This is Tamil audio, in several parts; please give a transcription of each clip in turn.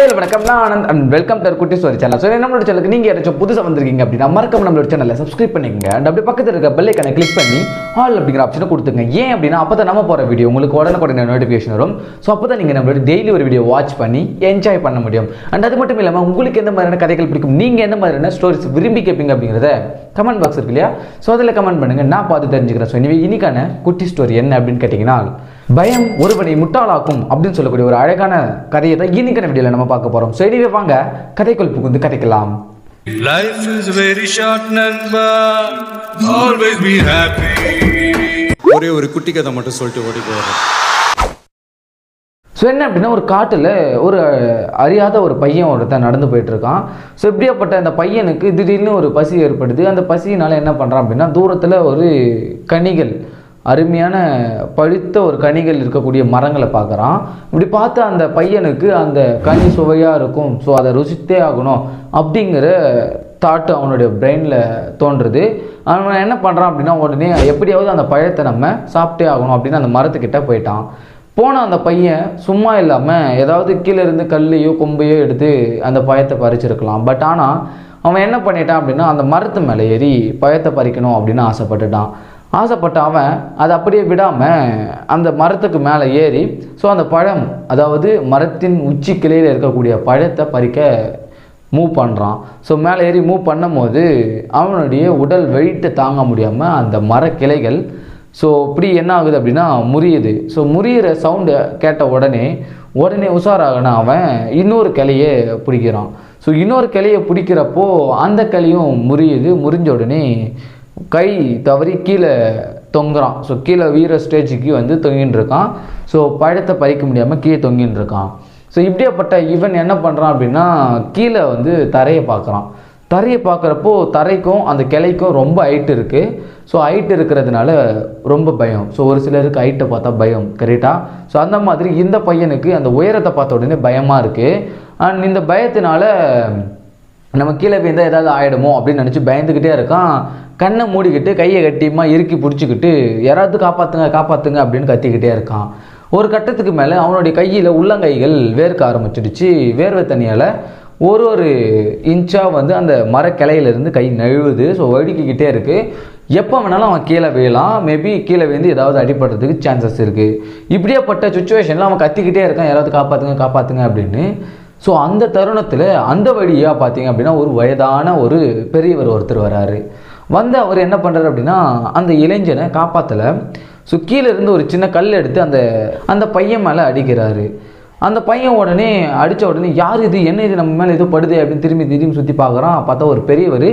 ஹாய் வணக்கம். நான் ஆனந்த் அண்ட் வெல்கம் தர் குட்டி ஸ்டோரி சேனல் ஸோ நம்மளோட சேனலுக்கு நீங்கள் யாராச்சும் புதுசாக வந்திருக்கீங்க அப்படின்னா மறக்காம நம்மளோட சேனலை சப்ஸ்கிரைப் பண்ணிக்கங்க. அண்ட் அப்படியே பக்கத்தில் இருக்க பெல் ஐக்கனை கிளிக் பண்ணி ஹால் அப்படிங்கிற ஆப்ஷனை கொடுத்துங்க ஏன் அப்படின்னா அப்போ தான் நம்ம போகிற வீடியோ உங்களுக்கு உடனுக்குடனே நோட்டிஃபிகேஷன் வரும். ஸோ அப்போ தான் நீங்கள் நம்மளோட டெய்லி ஒரு வீடியோ வாட்ச் பண்ணி என்ஜாய் பண்ண முடியும். அண்ட் அது மட்டும் இல்லாமல் உங்களுக்கு எந்த மாதிரியான கதைகள் பிடிக்கும் நீங்கள் எந்த மாதிரியான ஸ்டோரிஸ் விரும்பி கேட்பீங்க அப்படிங்கிறத கமெண்ட் பாக்ஸ் இருக்கு இல்லையா? ஸோ அதில் கமெண்ட் பண்ணுங்கள் நான் பார்த்து தெரிஞ்சுக்கிறேன். ஸோ இனிமே இன்னைக்கான குட்டி ஸ்டோரி என்ன அப்படின்னு கேட்டிங்கன்னா பயம் ஒருவனை முட்டாளாக்கும் அப்படின்னு சொல்லக்கூடிய ஒரு அழகான கதையை தான் இன்னைக்கான வீடியோவில் நம்ம பார்க்க போகிறோம் ஸோ இனிமே வாங்க கதைக்குள் புகுந்து கதைக்கலாம். Life is very short, Namba. Always be happy. ஒரே ஒரு குட்டி கதை மட்டும் சொல்லிட்டு ஓடி போயிடுறேன். ஸோ என்ன அப்படின்னா ஒரு காட்டில் ஒரு அறியாத ஒரு பையன் ஒருத்தன் நடந்து போயிட்டு இருக்கான். ஸோ இப்படியாப்பட்ட அந்த பையனுக்கு திடீர்னு ஒரு பசி ஏற்படுது. அந்த பசியினால என்ன பண்ணுறான் அப்படின்னா தூரத்தில் ஒரு கனிகள் அருமையான பழுத்த ஒரு கனிகள் இருக்கக்கூடிய மரங்களை பார்க்குறான். இப்படி பார்த்து அந்த பையனுக்கு அந்த கனி சுவையாக இருக்கும். ஸோ அதை ருசித்தே ஆகணும் அப்படிங்கிற தாட்டு அவனுடைய பிரெயினில் தோன்றுது. அவன் என்ன பண்ணுறான் அப்படின்னா உடனே எப்படியாவது அந்த பழத்தை நம்ம சாப்பிட்டே ஆகணும் அப்படின்னு அந்த மரத்துக்கிட்ட போயிட்டான். போன அந்த பையன் சும்மா இல்லாமல் ஏதாவது கீழே இருந்து கல்லையோ கொம்பையோ எடுத்து அந்த பழத்தை பறிச்சிருக்கலாம். பட் ஆனால் அவன் என்ன பண்ணிட்டான் அப்படின்னா அந்த மரத்து மேலே ஏறி பழத்தை பறிக்கணும் அப்படின்னு ஆசைப்பட்டுட்டான். ஆசைப்பட்ட அவன் அதை அப்படியே விடாமல் அந்த மரத்துக்கு மேலே ஏறி ஸோ அந்த பழம் அதாவது மரத்தின் உச்சி கிளையில் இருக்கக்கூடிய பழத்தை பறிக்க மூவ் பண்ணுறான் ஸோ மேலே ஏறி மூவ் பண்ணும்போது அவனுடைய உடல் வெயிட்டை தாங்க முடியாமல் அந்த மரக்கிளைகள் ஸோ இப்படி என்ன ஆகுது அப்படின்னா முறியுது. ஸோ முறியிற சவுண்டு கேட்ட உடனே உடனே உஷாராகன அவன் இன்னொரு கிளையை பிடிக்கிறான். ஸோ இன்னொரு கிளையை பிடிக்கிறப்போ அந்த கிளையும் முறியுது. முறிஞ்ச உடனே கை தவறி கீழே தொங்குறான். ஸோ கீழே வீர ஸ்டேஜுக்கு வந்து தொங்கின்னு இருக்கான் ஸோ பழத்தை பறிக்க முடியாமல் கீழே தொங்கின்னு இருக்கான் ஸோ இப்படியாப்பட்ட இவன் என்ன பண்ணுறான் அப்படின்னா கீழே வந்து தரையை பார்க்குறான். தரையை பார்க்குறப்போ தரைக்கும் அந்த கிளைக்கும் ரொம்ப ஹைட் இருக்குது ஸோ ஹைட் இருக்கிறதுனால ரொம்ப பயம். ஸோ ஒரு சிலருக்கு ஹைட்டை பார்த்தா பயம் கரெக்டாக ஸோ அந்த மாதிரி இந்த பையனுக்கு அந்த உயரத்தை பார்த்த உடனே பயமாக இருக்குது அண்ட் இந்த பயத்தினால நம்ம கீழே போய் ஏதாவது ஆகிடுமோ அப்படின்னு நினச்சி பயந்துக்கிட்டே இருக்கான். கண்ணை மூடிக்கிட்டு கையை கட்டியமாக இறுக்கி பிடிச்சிக்கிட்டு யாராவது காப்பாற்றுங்க காப்பாற்றுங்க அப்படின்னு கத்திக்கிட்டே இருக்கான். ஒரு கட்டத்துக்கு மேலே அவனுடைய கையில் உள்ளங்கைகள் வேர்க்க ஆரம்பிச்சிடுச்சு. வேர்வை தண்ணியால் ஒரு ஒரு இன்ச்சாக வந்து அந்த மரக்கிளையிலேருந்து கை நழுவுது. ஸோ வழுக்கிக்கிட்டே இருக்குது எப்போ வேணாலும் அவன் கீழே விழலாம். மேபி கீழே விழுந்து ஏதாவது அடிபடுறதுக்கு சான்சஸ் இருக்குது இப்படியேப்பட்ட சுச்சுவேஷனில் அவன் கத்திக்கிட்டே இருக்கான். யாராவது காப்பாற்றுங்க காப்பாற்றுங்க அப்படின்னு. ஸோ அந்த தருணத்தில் அந்த வழியாக பார்த்தீங்க அப்படின்னா ஒரு வயதான ஒரு பெரியவர் ஒருத்தர் வராரு. வந்து அவர் என்ன பண்ணுறாரு அப்படின்னா அந்த இளைஞனை காப்பாற்றலை ஸோ கீழே இருந்து ஒரு சின்ன கல் எடுத்து அந்த அந்த பையன் மேலே அடிக்கிறாரு. அந்த பையன் உடனே அடித்த உடனே யார் இது? என்ன இது? நம்ம மேலே ஏதோ படுது அப்படின்னு திரும்பி திரும்பி சுற்றி பார்க்குறான் பார்த்தா ஒரு பெரியவர்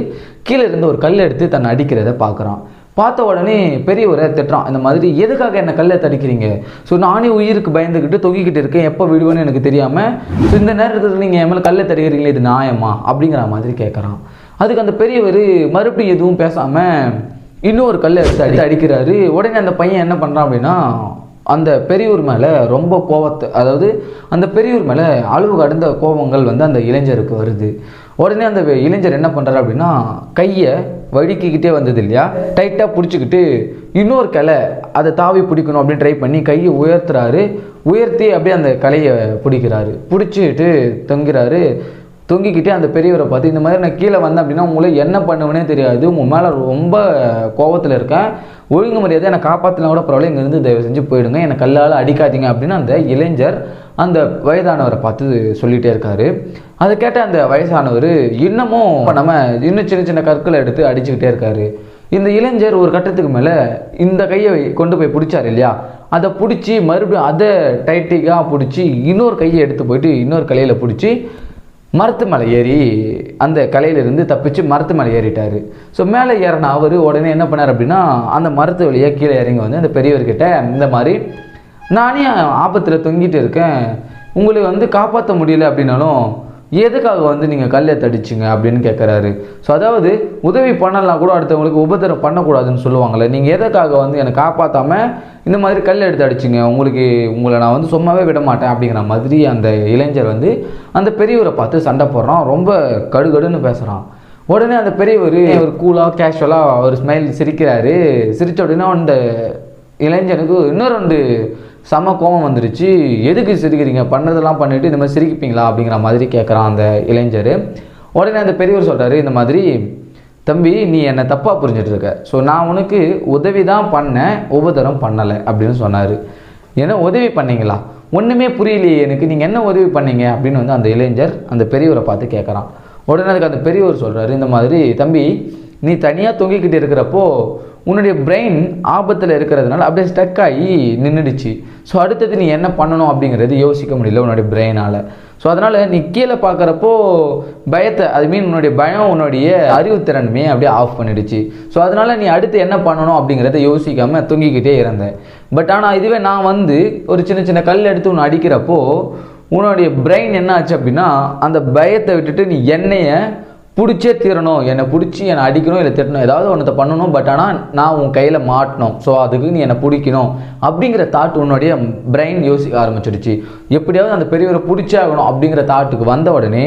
கீழே இருந்து ஒரு கல் எடுத்து தன்னை அடிக்கிறத பார்க்குறான் பார்த்த உடனே பெரியவரை திட்டுறான் இந்த மாதிரி எதுக்காக என்ன கல்லை தடிக்கிறீங்க? ஸோ நானே உயிருக்கு பயந்துக்கிட்டு தொங்கிக்கிட்டு இருக்கேன் எப்போ விடுவேன்னு எனக்கு தெரியாமல் ஸோ இந்த நேரத்தில் நீங்கள் என் மேலே கல்லை தடிக்கிறீங்களே இது நியாயமா? அப்படிங்கிற மாதிரி கேட்குறான் அதுக்கு அந்த பெரியவர் மறுபடியும் எதுவும் பேசாமல் இன்னொரு கல்லை எடுத்து அடித்து அடிக்கிறாரு. உடனே அந்த பையன் என்ன பண்ணுறான் அப்படின்னா அந்த பெரியூர் மேலே ரொம்ப கோவத்தை அதாவது அந்த பெரியூர் மேலே அளவு கடந்த கோபங்கள் வந்து அந்த இளைஞருக்கு வருது. உடனே அந்த இளைஞர் என்ன பண்ணுறாரு அப்படின்னா கையை வழுக்கிக்கிட்டே வந்தது இல்லையா? டைட்டாக பிடிச்சிக்கிட்டு இன்னொரு கலை அதை தாவி பிடிக்கணும் அப்படின்னு ட்ரை பண்ணி கையை உயர்த்துறாரு. உயர்த்தி அப்படியே அந்த கலையை பிடிக்கிறாரு. பிடிச்சிட்டு தொங்குறாரு. தூங்கிக்கிட்டே அந்த பெரியவரை பார்த்து இந்த மாதிரி நான் கீழே வந்தேன் அப்படின்னா உங்களை என்ன பண்ணுவேனே தெரியாது. உங்கள் மேலே ரொம்ப கோவத்தில் இருக்கேன். ஒழுங்கு மரியாதை என்னை காப்பாற்றினா கூட பரவாயில்ல. இங்கேருந்து தயவு செஞ்சு போயிடுங்க. என்னை கல்லால் அடிக்காதீங்க. அப்படின்னு அந்த இளைஞர் அந்த வயதானவரை பார்த்து சொல்லிகிட்டே இருக்காரு. அதை கேட்ட அந்த வயசானவர் இன்னமும் நம்ம இன்னும் சின்ன சின்ன கற்களை எடுத்து அடிச்சுக்கிட்டே இருக்காரு. இந்த இளைஞர் ஒரு கட்டத்துக்கு மேலே இந்த கையை கொண்டு போய் பிடிச்சார் இல்லையா? அதை பிடிச்சி மறுபடியும் அதை டைட்டிக்காக பிடிச்சி இன்னொரு கையை எடுத்து போயிட்டு இன்னொரு கலையில் பிடிச்சி மரத்து ஏறி அந்த கலையிலிருந்து தப்பிச்சு மரத்து ஏறிட்டார். ஸோ மேலே ஏறின அவர் உடனே என்ன பண்ணார் அப்படின்னா அந்த மரத்து வழியாக கீழே இறங்கி வந்து அந்த பெரியவர்கிட்ட இந்த மாதிரி நானே ஆபத்தில் தொங்கிட்டு இருக்கேன். உங்களை வந்து காப்பாற்ற முடியல அப்படின்னாலும் எதுக்காக வந்து நீங்கள் கல்லை தடிச்சிங்க அப்படின்னு கேட்குறாரு ஸோ அதாவது உதவி பண்ணலாம் கூட அடுத்தவங்களுக்கு உபத்திரம் பண்ணக்கூடாதுன்னு சொல்லுவாங்கள்ல நீங்கள் எதுக்காக வந்து என்னை காப்பாற்றாமல் இந்த மாதிரி கல் எடுத்து அடிச்சிங்க? உங்களுக்கு உங்களை நான் வந்து சும்மாவே விட மாட்டேன் அப்படிங்கிற மாதிரி அந்த இளைஞர் வந்து அந்த பெரியவரை பார்த்து சண்டை போடுறான். ரொம்ப கடுகடுன்னு பேசுகிறான் உடனே அந்த பெரியவர் ஒரு கூலாக கேஷுவலாக ஒரு ஸ்மைல் சிரிக்கிறாரு. சிரித்த உடனே அந்த இளைஞனுக்கு இன்னும் ரெண்டு செம கோபம் வந்துருச்சு. எதுக்கு சிரிக்கிறீங்க? பண்ணதெல்லாம் பண்ணிட்டு இந்த மாதிரி சிரிப்பீங்களா? அப்படிங்கிற மாதிரி கேட்குறான் அந்த இளைஞர். உடனே அந்த பெரியவர் சொல்கிறாரு இந்த மாதிரி தம்பி நீ என்னை தப்பாக புரிஞ்சிட்ருக்க ஸோ நான் உனக்கு உதவி தான் பண்ணேன் உபதரம் பண்ணலை அப்படின்னு சொன்னார். ஏன்னா உதவி பண்ணீங்களா? ஒன்றுமே புரியலையே எனக்கு. நீங்கள் என்ன உதவி பண்ணீங்க? அப்படின்னு வந்து அந்த இளைஞர் அந்த பெரியவரை பார்த்து கேட்குறான் உடனே அதுக்கு அந்த பெரியவர் சொல்கிறாரு இந்த மாதிரி தம்பி நீ தனியாக தொங்கிக்கிட்டு இருக்கிறப்போ உன்னுடைய பிரெயின் ஆபத்தில் இருக்கிறதுனால அப்படியே ஸ்டக் ஆகி நின்றுடுச்சு ஸோ அடுத்தது நீ என்ன பண்ணணும் அப்படிங்கிறது யோசிக்க முடியல உன்னுடைய பிரெயினால் ஸோ அதனால் நீ கீழே பார்க்குறப்போ பயத்தை அது மீன் உன்னுடைய பயம் உன்னுடைய அறிவுத்திறன்மையை அப்படியே ஆஃப் பண்ணிடுச்சு. ஸோ அதனால் நீ அடுத்து என்ன பண்ணணும் அப்படிங்கிறத யோசிக்காமல் தொங்கிக்கிட்டே இருந்தேன். பட் ஆனால் இதுவே நான் வந்து ஒரு சின்ன சின்ன கல் எடுத்து உன்னை அடிக்கிறப்போ உன்னுடைய பிரெயின் என்ன ஆச்சு அப்படின்னா அந்த பயத்தை விட்டுட்டு நீ எண்ணெயை பிடிச்சே தீரணும். என்னை பிடிச்சி என்னை அடிக்கணும் இல்லை திட்டணும். ஏதாவது ஒன்றத்தை பண்ணணும் பட் ஆனால் நான் உன் கையில் மாட்டணும். ஸோ அதுக்கு நீ என்னை பிடிக்கணும். அப்படிங்கிற தாட் உன்னுடைய பிரெயின் யோசிக்க ஆரம்பிச்சிடுச்சு. எப்படியாவது அந்த பெரியவரை பிடிச்சாகணும் அப்படிங்கிற தாட்டுக்கு வந்த உடனே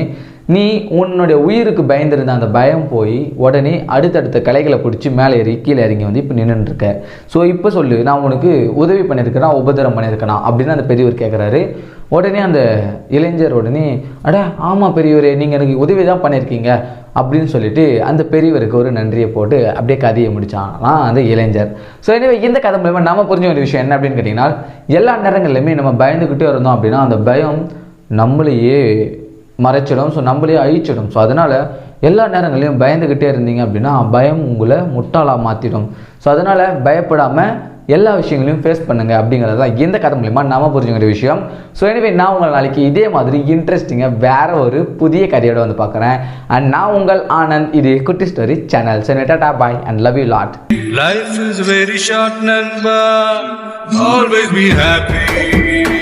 நீ உன்னுடைய உயிருக்கு பயந்திருந்த அந்த பயம் போய் உடனே அடுத்தடுத்த கலைகளை பிடிச்சி மேலே ஏறி கீழே இறங்கி வந்து இப்போ நின்றுருக்க ஸோ இப்போ சொல்லு நான் உனக்கு உதவி பண்ணியிருக்கேனா உபதிரம் பண்ணியிருக்கேனா அப்படின்னு அந்த பெரியவர் கேட்குறாரு உடனே அந்த இளைஞர் உடனே அட ஆமாம் பெரியவரே நீங்கள் எனக்கு உதவி தான் பண்ணியிருக்கீங்க அப்படின்னு சொல்லிட்டு அந்த பெரியவருக்கு ஒரு நன்றியை போட்டு அப்படியே கதையை முடிச்சானா. அந்த இளைஞர். ஸோ எனவே இந்த கதை மூலயமா நம்ம புரிஞ்ச ஒரு விஷயம் என்ன அப்படின்னு கேட்டிங்கன்னா எல்லா நேரங்கள்லையுமே நம்ம பயந்துக்கிட்டே இருந்தோம் அப்படின்னா அந்த பயம் நம்மளையே மறைச்சிடும். ஸோ நம்மளே அழிச்சிடும். ஸோ அதனால் எல்லா நேரங்களையும் பயந்துக்கிட்டே இருந்தீங்க அப்படின்னா பயம் உங்களை முட்டாளாக மாற்றிடும் ஸோ அதனால் பயப்படாமல் எல்லா விஷயங்களையும் ஃபேஸ் பண்ணுங்க அப்படிங்கிறது தான் இந்த கதை மூலிமா நாம புரிஞ்சுக்கிற விஷயம். ஸோ எனவே நான் உங்களை நாளைக்கு இதே மாதிரி இன்ட்ரெஸ்டிங்காக வேற ஒரு புதிய கதையோடு வந்து பார்க்குறேன். அண்ட் நான் உங்கள் ஆனந்த். இது குட்டி story channel so tata bye and love you lot life is very short நண்பா. Always be happy